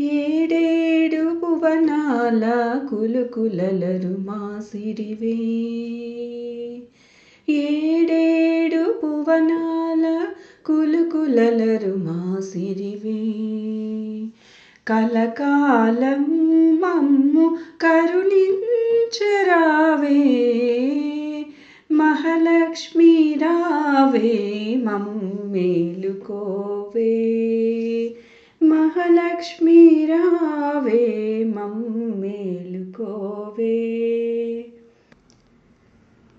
ఏడేడు భువనాల కులుకులలరు మాసిరివే ఏడేడు భువనాల కులుకులలరు మాసిరివే కలకాలం మమ్ము కరుణించరావే. మహాలక్ష్మి రావే మమ్ము మేలుకోవే. రావే మమ్మేలుకోవే.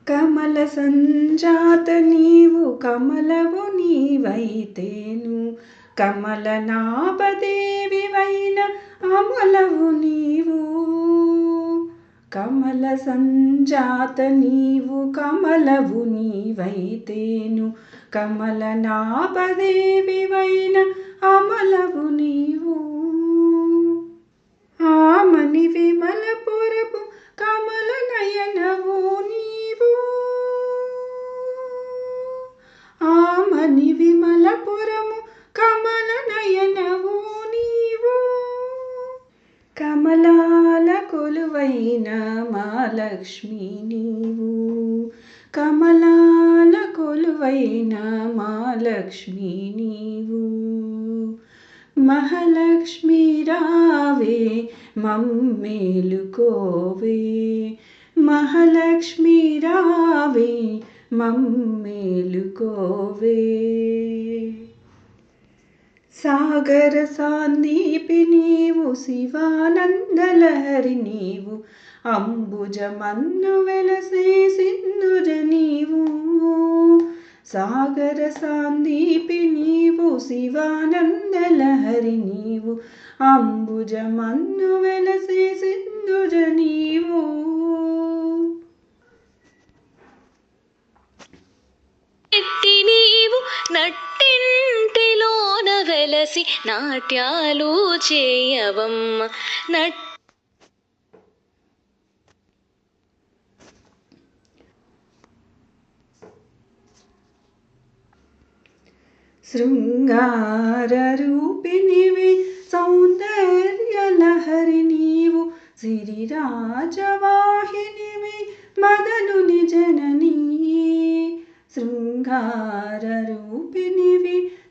కమల సంజాత నీవు కమలవు నీవైతేను. కమల నాపదేవివైన అమలవు నీవు. కమల సంజాత నీవు కమలవు నీవైతేను. కమల నాపదేవివైన అమలవు నీవు. కొలువైన మా లక్ష్మి నీవు కమలాల కొలువైన మా లక్ష్మి నీవు మహాలక్ష్మి రావే మమ్మేలుకోవే మహాలక్ష్మి రావే మమ్మేలుకోవే సాగర సాందీపి నీవు శివానందలహరి నీవు అంబుజమన్ను వెలసే సింధుజ నీవు. సాగర సాందీపి నీవు శివానందలహరి నీవు అంబుజమన్ను వెలసే సింధుజ నీవు. ఎట్టి నీవు నీలోన వెలసి నాట్యాలు చేయవమ్మ. నట్ శృంగారూపిణివి సౌందర్య లహరి నీవు సిరిరాజవాహినివి మదనుని జననీ శృంగారూపిణివి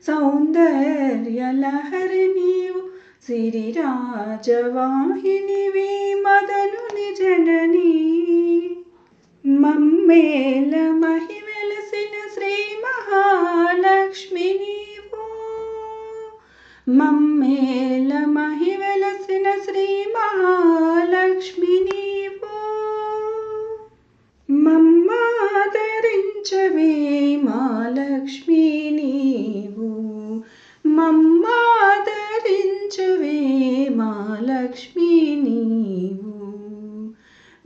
రూపిణివి సౌందర్య లహరి నీవు సిరిరాజవాహినివి మదనుని జననీ మమ్మేల మహి వెలసిన శ్రీ మహాలక్ష్మి నీవు మమ్మేల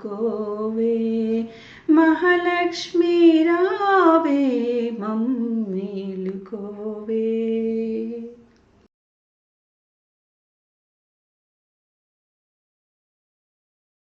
कोवे महालक्ष्मीरावेव मं मीलु